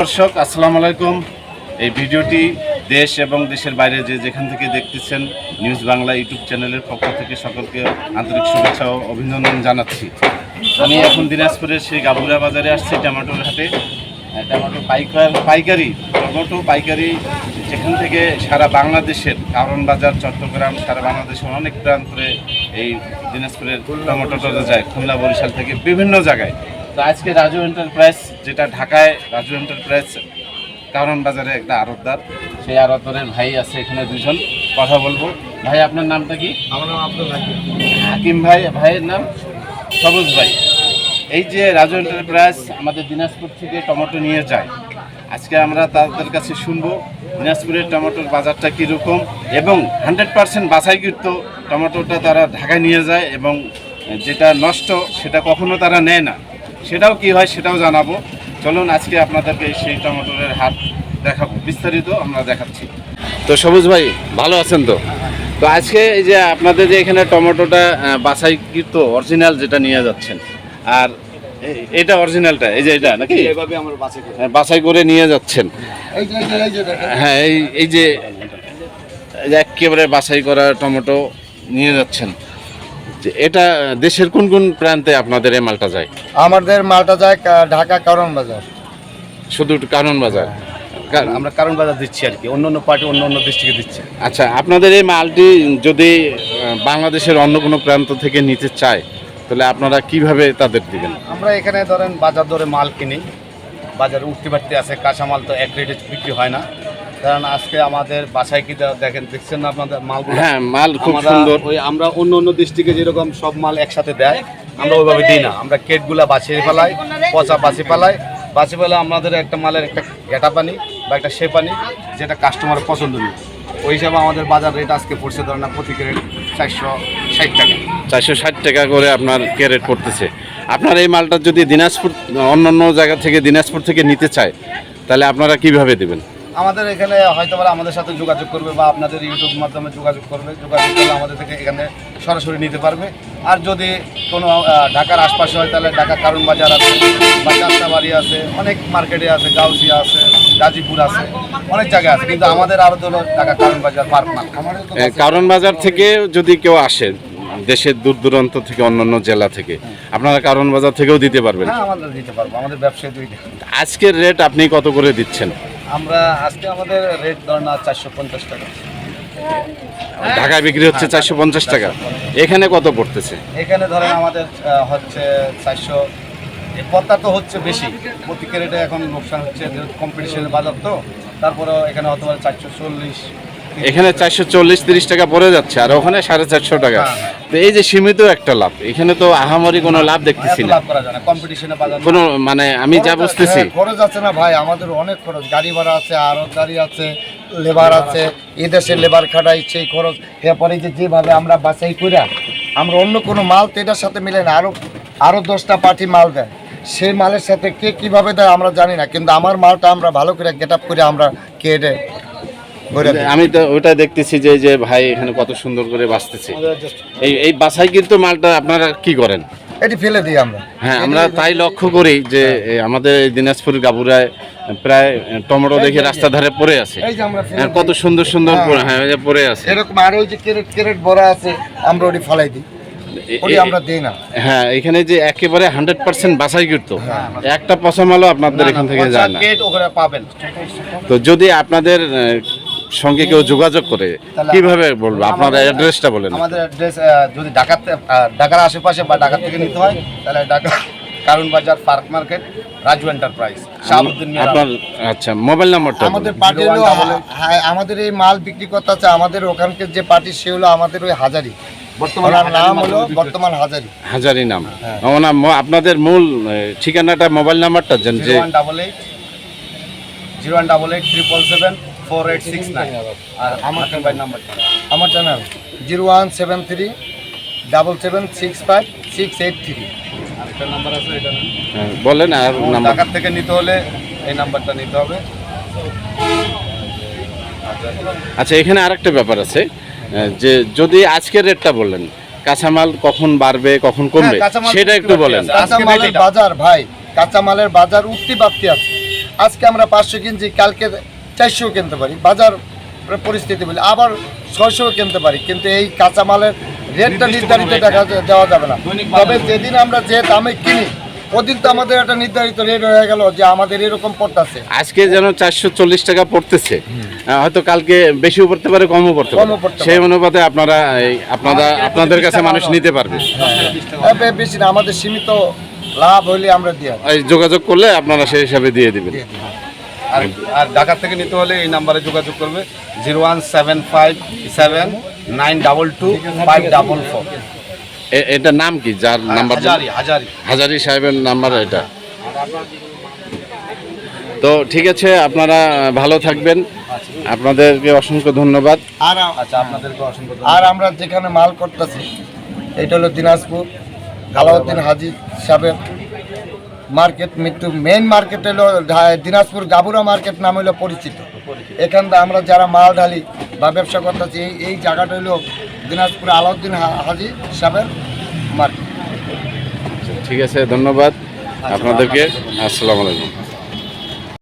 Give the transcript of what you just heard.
দর্শক, আসসালামু আলাইকুম। এই ভিডিওটি দেশ এবং দেশের বাইরে যে যেখান থেকে দেখতেছেন নিউজ বাংলা ইউটিউব চ্যানেলের পক্ষ থেকে সকলকে আন্তরিক শুভেচ্ছা ও অভিনন্দন জানাচ্ছি। আমি এখন দিনাজপুরের সেই গাবুরা বাজারে আসছি, টমেটোর হাটে। টমেটো পাইকার পাইকারি, টমেটো পাইকারি যেখান থেকে সারা বাংলাদেশের কারণ বাজার, চট্টগ্রাম, সারা বাংলাদেশের অনেক প্রান্তরে এই দিনাজপুরের টমেটোটা যায়, খুলনা, বরিশাল থেকে বিভিন্ন জায়গায়। তো আজকে রাজু এন্টারপ্রাইজ যেটা ঢাকায় রাজু এন্টারপ্রাইজ কারণ বাজারে একটা আরতদার। সেই আরতদারের ভাই আছে এখানে দুজন কথা বলব। ভাই আপনার নামটা কি? আমার নাম আব্দুল হাকিম। হাকিম ভাই ভাইয়ের নাম? সবুজ ভাই। এই যে রাজু এন্টারপ্রাইজ আমাদের দিনাজপুর থেকে টমেটো নিয়ে যায়। আজকে আমরা তাদের কাছে শুনব দিনাজপুরের টমেটোর বাজারটা কীরকম এবং হান্ড্রেড পার্সেন্ট বাছাইকৃত টমেটোটা তারা ঢাকায় নিয়ে যায় এবং যেটা নষ্ট সেটা কখনো তারা নেয় না। সেটাও কি হয় সেটাও জানাব। চলুন আজকে আপনাদেরকে সেই টমেটোর হাত দেখাবো। বিস্তারিত আমরা দেখাচ্ছি। তো সবুজ ভাই ভালো আছেন তো? তো আজকে এই যে আপনাদের যে এখানে টমেটোটা বাছাইকৃত অরিজিনাল যেটা নিয়ে যাচ্ছেন আর এটা অরিজিনালটা এই যে এটা নাকি? হ্যাঁ, বাছাই করে নিয়ে যাচ্ছেন। হ্যাঁ এই এই যে এই যে একেবারে বাছাই করা টমেটো নিয়ে যাচ্ছেন। এটা দেশের কোন কোন প্রান্তে আপনাদের এই মালটা যায়? আমাদের মালটা যায় ঢাকা কারণ বাজার। শুধু কারণ বাজার? আমরা কারণ বাজার দিচ্ছি আর কি অন্য অন্য পার্টি অন্য অন্য ডিস্ট্রিক্টে দিচ্ছে। আচ্ছা আপনাদের এই মালটি যদি বাংলাদেশের অন্য কোনো প্রান্ত থেকে নিতে চায় তাহলে আপনারা কীভাবে তাদের দিবেন? আমরা এখানে ধরেন বাজার দরে মাল কিনি বাজারে উঠতে বাড়তে আছে কাঁচামাল তো এক রেটে বিক্রি হয় না। কারণ আজকে আমাদের বাসায় কি দেখেন দেখছেন না আপনাদের মালগুলো? হ্যাঁ মাল খুব সুন্দর। ওই আমরা অন্য অন্য ডিস্ট্রিক্টে যেরকম সব মাল একসাথে দেয় আমরা ওইভাবে দিই না। আমরা কেটগুলা বাছিয়ে ফেলাই পচা বাছি ফেলাই। বাছি ফেলে আমাদের একটা মালের একটা ঘেটা পানি বা একটা সে পানি যেটা কাস্টমারের পছন্দনীয়। ওই হিসাবে আমাদের বাজার রেট আজকে পড়ছে ধরেন প্রতি ক্যারেট চারশো ষাট টাকা। চারশো ষাট টাকা করে আপনার ক্যারেট পড়তেছে। আপনার এই মালটা যদি দিনাজপুর অন্য অন্য জায়গা থেকে দিনাজপুর থেকে নিতে চায় তাহলে আপনারা কীভাবে দেবেন? আমাদের এখানে হয়তো বা আমাদের সাথে যোগাযোগ করবে বা আপনাদের ইউটিউব মাধ্যমে যোগাযোগ করবে যোগাযোগ করলে আমাদের থেকে এখানে সরাসরি নিতে পারবে। আর যদি কোনো ঢাকার আশপাশে হয় তাহলে ঢাকা কারণ বাজার আছে বা যাত্রাবাড়ি আছে অনেক মার্কেটে আছে গাউসিয়া আছে গাজীপুর আছে অনেক জায়গায় আছে। কিন্তু আমাদের আরও হলো ঢাকা কারণ বাজার পার্ক এ, কারণ বাজার থেকে যদি কেউ আসে দেশের দূর দূরান্ত থেকে অন্যান্য জেলা থেকে আপনারা কারণ বাজার থেকেও দিতে পারবেন। হ্যাঁ আমাদের দিতে পারব আমাদের ব্যবসায়ী আজকের রেট আপনি কত করে দিচ্ছেন? আমরা আজকে আমাদের রেট ধরেন চারশো পঞ্চাশ টাকা। ঢাকায় বিক্রি হচ্ছে চারশো পঞ্চাশ টাকা। এখানে কত পড়তেছে? এখানে ধরেন আমাদের হচ্ছে চারশো। পত্তা তো হচ্ছে বেশি। প্রতি ক্যারেটে এখন লোকসান হচ্ছে যেহেতু কম্পিটিশনের বাজার তো। তারপরে এখানে হতে পারে চারশো চল্লিশ। এখানে চারশো চল্লিশ তিরিশ টাকা পড়ে যাচ্ছে। আর ওখানে সাড়ে চারশো টাকা। হ্যাঁ, তো এই যে সীমিত একটা লাভ এখানে তো আহামরি কোনো লাভ দেখতেছি না। লাভ করা যায় না কম্পিটিশনের বাজার কোনো মানে আমি যা বুঝতেছি। হ্যাঁ, খরচ আছে না ভাই আমাদের অনেক খরচ গাড়ি ভাড়া আছে আরও গাড়ি আছে লেবার আছে এদেশে লেবার খাটাই সেই খরচ। এরপরে যে যেভাবে আমরা বাছাই কইরা আমরা অন্য কোনো মাল তো এটার সাথে মিলে না আরও আরও দশটা পার্টি মাল দেয়। সেই মালের সাথে কে কীভাবে দেয় আমরা জানি না কিন্তু আমার মালটা আমরা ভালো করে গেট আপ করে আমরা কেটে। আমি তো ওটা দেখতেছি যে যে ভাই এখানে কত সুন্দর করে বাঁচতেছে। এই এই বাসাই কিন্তু মালটা আপনারা কি করেন? এটি ফেলে দিই আমরা। হ্যাঁ আমরা তাই লক্ষ্য করি যে আমাদের এই দিনাজপুর গাবুরায় প্রায় টমেটো দেখে রাস্তা ধারে পড়ে আছে। এই যে আমরা ফেলে হ্যাঁ, কত সুন্দর সুন্দর হ্যাঁ। পড়ে আছে। এরকম আর ওই যে ক্যারেট ক্যারেট ভরা আছে আমরা ওটি ফলাই দিই। আমরা না। হ্যাঁ এখানে যে একেবারে হান্ড্রেড পার্সেন্ট বাছাই করতো একটা পচা মালও আপনাদের এখান থেকে যায় না। পাবেন। তো যদি আপনাদের সঙ্গে কেউ যোগাযোগ করে কীভাবে বলব? আপনার অ্যাড্রেসটা বলেন আমাদের অ্যাড্রেস যদি ঢাকাতে আহ, ঢাকার আশেপাশে বা ঢাকা থেকে নিতে হয় তাহলে ঢাকা কারণ বাজার park market Raju enterprise Shahabuddin আপনার আচ্ছা মোবাইল নাম্বারটা আমাদের পার্টি হলো হ্যাঁ, আমাদের এই মাল বিক্রি করতে আছে আমাদের ওখানকার যে পার্টি সে হলো আমাদের ওই হাজারি। বর্তমানে নাম হলো বর্তমান হাজারি। হাজারি নাম। হ্যাঁ। আপনাদের মূল ঠিকানাটা মোবাইল নাম্বারটা zero one double eight zero one double eight triple seven four eight six nine আর আমার মোবাইল নাম্বারটা আমার channel zero one seven three double seven six five six eight three আরেকটা নাম্বার আছে এটা হ্যাঁ, বলেন আর ঢাকার থেকে নিতে হলে এই নাম্বারটা নিতে হবে। আচ্ছা এখানে আরেকটা ব্যাপার আছে। যে যদি আজকের রেটটা বললেন কাঁচামাল কখন বাড়বে কখন কমবে হ্যাঁ, কাঁচামাল সেটা একটু বলেন। কাঁচামালের বাজার ভাই কাঁচামালের বাজার উঠতি বাড়তি আছে। আজকে আমরা পাঁচশো কিনছি কালকে চারশো কিনতে পারি বাজার পরিস্থিতি বলে আবার ছয়শো কিনতে পারি কিন্তু এই কাঁচামালের রেটটা নির্ধারিত দেখা দেওয়া যাবে না। তবে যেদিন আমরা যে দামে কিনি ওদিন তো আমাদের একটা নির্ধারিত রেট হয়ে গেল যে আমাদের এরকম পড়তেছে। আজকে যেন চারশো চল্লিশ টাকা পড়তেছে হয়তো কালকে বেশিও পড়তে পারে কমও পড়তে পারে। সেই অনুপাতে আপনারা আপনারা আপনাদের কাছে মানুষ নিতে পারবে। বেশি না আমাদের সীমিত লাভ হইলে আমরা দিয়ে যোগাযোগ করলে আপনারা সেই হিসাবে দিয়ে দিবেন। আর আর ঢাকা থেকে নিতে হলে এই নাম্বারে যোগাযোগ করবে zero one seven five seven nine double two five double four. এ- এটার নাম কি? যার নাম্বার হাজারি হাজারি। হাজারি সাহেবের নাম্বার এটা। তো ঠিক আছে আপনারা ভালো থাকবেন। আপনাদেরকে অসংখ্য ধন্যবাদ। আর আচ্ছা আপনাদেরকে অসংখ্য আর আমরা যেখানে মাল করতেছি এটা হলো দিনাজপুর আলাউদ্দিন হাজি সাহেবের মার্কেট মৃত্যু মেইন মার্কেট হলো দিনাজপুর গাবুরা মার্কেট নাম হলো পরিচিত। এখান আমরা যারা মাল ঢালি বা ব্যবসা করতেছি এই এই জায়গাটা হলো দিনাজপুর আলাউদ্দিন হাজি সাহেবের মার্কেট। ঠিক আছে ধন্যবাদ আপনাদেরকে। আসসালামু আলাইকুম।